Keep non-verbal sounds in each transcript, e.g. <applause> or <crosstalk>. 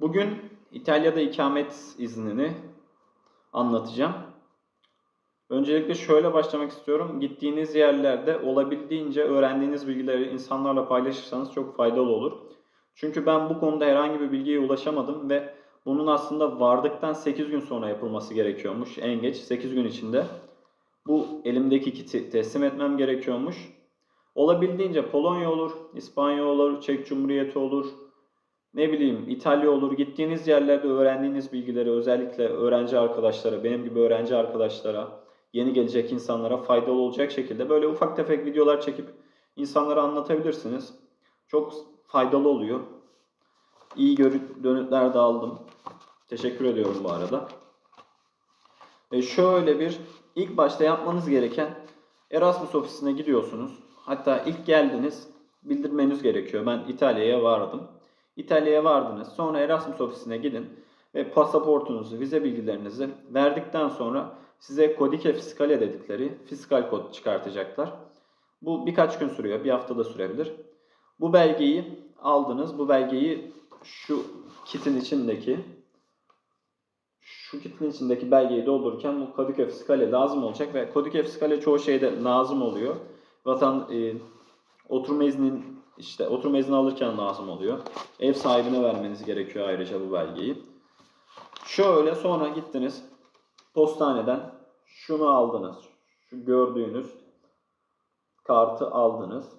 Bugün İtalya'da ikamet iznini anlatacağım. Öncelikle şöyle başlamak istiyorum. Gittiğiniz yerlerde olabildiğince öğrendiğiniz bilgileri insanlarla paylaşırsanız çok faydalı olur. Çünkü ben bu konuda herhangi bir bilgiye ulaşamadım ve bunun aslında vardıktan 8 gün sonra yapılması gerekiyormuş. En geç 8 gün içinde bu elimdeki kiti teslim etmem gerekiyormuş. Olabildiğince Polonya olur, İspanya olur, Çek Cumhuriyeti olur, ne bileyim İtalya olur. Gittiğiniz yerlerde öğrendiğiniz bilgileri özellikle öğrenci arkadaşlara, benim gibi öğrenci arkadaşlara, yeni gelecek insanlara faydalı olacak şekilde böyle ufak tefek videolar çekip insanlara anlatabilirsiniz. Çok faydalı oluyor. İyi görü- dönütler de aldım. Teşekkür ediyorum bu arada. E şöyle bir ilk başta yapmanız gereken Erasmus ofisine gidiyorsunuz. Hatta ilk geldiniz bildirmeniz gerekiyor. Ben İtalya'ya vardım. İtalya'ya vardınız. Sonra Erasmus ofisine gidin ve pasaportunuzu, vize bilgilerinizi verdikten sonra size Codice Fiscale dedikleri fiskal kod çıkartacaklar. Bu birkaç gün sürüyor, bir hafta da sürebilir. Bu belgeyi aldınız. Bu belgeyi şu kitin içindeki şu kitin içindeki belgeyi doldururken bu Codice Fiscale lazım olacak ve Codice Fiscale çoğu şeyde lazım oluyor. Vatan e, oturma iznin işte oturma izni alırken lazım oluyor. Ev sahibine vermeniz gerekiyor ayrıca bu belgeyi. Şöyle sonra gittiniz postaneden şunu aldınız. Şu gördüğünüz kartı aldınız.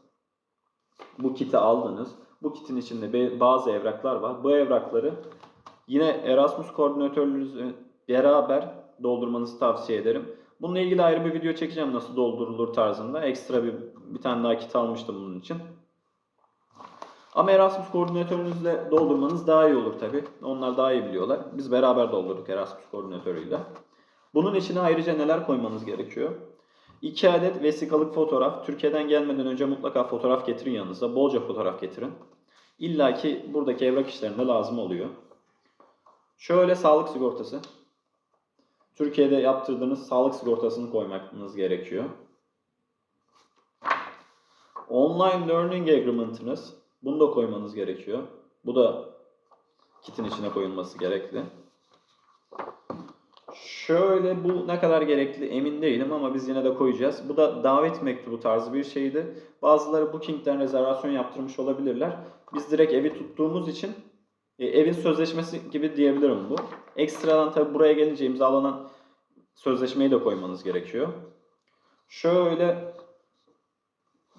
Bu kiti aldınız. Bu kitin içinde bazı evraklar var. Bu evrakları yine Erasmus koordinatörlerinizle beraber doldurmanızı tavsiye ederim. Bununla ilgili ayrı bir video çekeceğim nasıl doldurulur tarzında. Ekstra bir bir tane daha kit almıştım bunun için. Ama Erasmus koordinatörünüzle doldurmanız daha iyi olur tabi. Onlar daha iyi biliyorlar. Biz beraber doldurduk Erasmus koordinatörüyle. Bunun içine ayrıca neler koymanız gerekiyor? 2 adet vesikalık fotoğraf. Türkiye'den gelmeden önce mutlaka fotoğraf getirin yanınıza. Bolca fotoğraf getirin. İlla ki buradaki evrak işlerinde lazım oluyor. Şöyle sağlık sigortası. Türkiye'de yaptırdığınız sağlık sigortasını koymanız gerekiyor. Online Learning Agreement'ınız. Bunu da koymanız gerekiyor. Bu da kitin içine koyulması gerekli. Şöyle bu ne kadar gerekli emin değilim ama biz yine de koyacağız. Bu da davet mektubu tarzı bir şeydi. Bazıları Booking'den rezervasyon yaptırmış olabilirler. Biz direkt evi tuttuğumuz için e, evin sözleşmesi gibi diyebilirim bu. Ekstradan tabi buraya gelince imzalanan sözleşmeyi de koymanız gerekiyor. Şöyle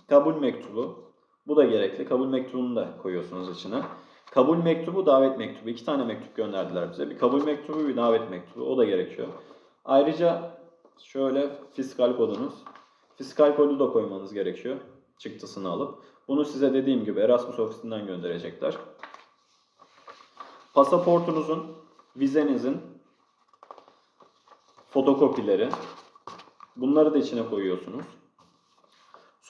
kabul mektubu. Bu da gerekli. Kabul mektubunu da koyuyorsunuz içine. Kabul mektubu, davet mektubu. İki tane mektup gönderdiler bize. Bir kabul mektubu, bir davet mektubu. O da gerekiyor. Ayrıca şöyle fiskal kodunuz. Fiskal kodu da koymanız gerekiyor. Çıktısını alıp. Bunu size dediğim gibi Erasmus ofisinden gönderecekler. Pasaportunuzun, vizenizin fotokopileri. Bunları da içine koyuyorsunuz.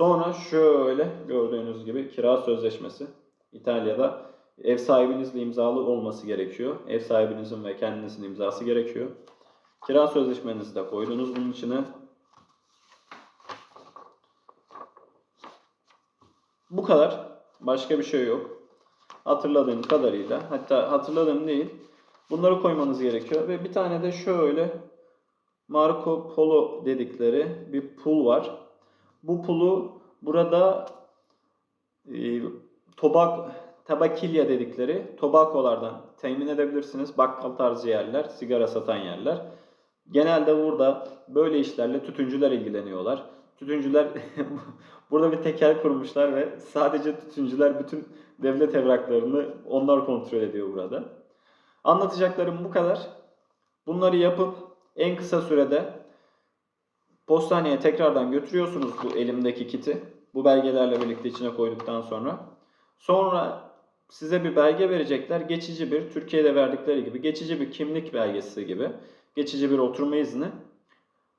Sonra şöyle gördüğünüz gibi kira sözleşmesi. İtalya'da ev sahibinizle imzalı olması gerekiyor. Ev sahibinizin ve kendinizin imzası gerekiyor. Kira sözleşmenizi de koydunuz bunun içine. Bu kadar. Başka bir şey yok. Hatırladığım kadarıyla. Hatta hatırladığım değil. Bunları koymanız gerekiyor. Ve bir tane de şöyle Marco Polo dedikleri bir pul var. Bu pulu burada e, tobak, tabakilya dedikleri tobakolardan temin edebilirsiniz. Bakkal tarzı yerler, sigara satan yerler. Genelde burada böyle işlerle tütüncüler ilgileniyorlar. Tütüncüler <laughs> burada bir tekel kurmuşlar ve sadece tütüncüler bütün devlet evraklarını onlar kontrol ediyor burada. Anlatacaklarım bu kadar. Bunları yapıp en kısa sürede postaneye tekrardan götürüyorsunuz bu elimdeki kiti. Bu belgelerle birlikte içine koyduktan sonra. Sonra size bir belge verecekler. Geçici bir, Türkiye'de verdikleri gibi geçici bir kimlik belgesi gibi. Geçici bir oturma izni.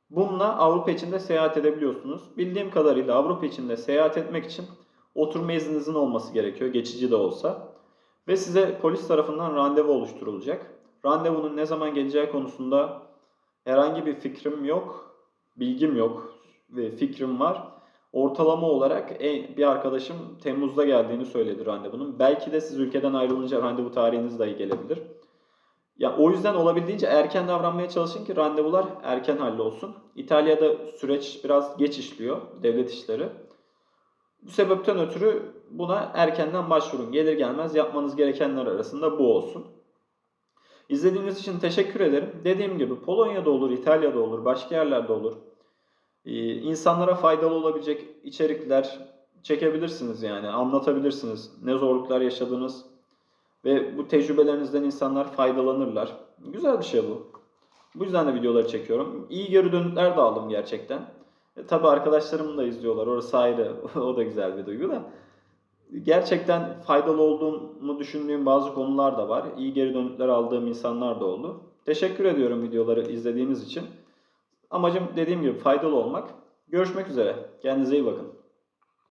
Bununla Avrupa içinde seyahat edebiliyorsunuz. Bildiğim kadarıyla Avrupa içinde seyahat etmek için oturma izninizin olması gerekiyor. Geçici de olsa. Ve size polis tarafından randevu oluşturulacak. Randevunun ne zaman geleceği konusunda herhangi bir fikrim yok. Bilgim yok ve fikrim var. Ortalama olarak en- bir arkadaşım Temmuz'da geldiğini söyledi randevunun. Belki de siz ülkeden ayrılınca randevu tarihiniz dahi gelebilir. Ya o yüzden olabildiğince erken davranmaya çalışın ki randevular erken hallolsun. İtalya'da süreç biraz geç işliyor devlet işleri. Bu sebepten ötürü buna erkenden başvurun. Gelir gelmez yapmanız gerekenler arasında bu olsun. İzlediğiniz için teşekkür ederim. Dediğim gibi Polonya'da olur, İtalya'da olur, başka yerlerde olur. Ee, insanlara faydalı olabilecek içerikler çekebilirsiniz yani, anlatabilirsiniz. Ne zorluklar yaşadınız ve bu tecrübelerinizden insanlar faydalanırlar. Güzel bir şey bu. Bu yüzden de videoları çekiyorum. İyi geri dönütler de aldım gerçekten. E, tabii arkadaşlarım da izliyorlar. Orası ayrı. <laughs> o da güzel bir duygu da. Gerçekten faydalı olduğumu düşündüğüm bazı konular da var. İyi geri dönütler aldığım insanlar da oldu. Teşekkür ediyorum videoları izlediğiniz için. Amacım dediğim gibi faydalı olmak. Görüşmek üzere. Kendinize iyi bakın.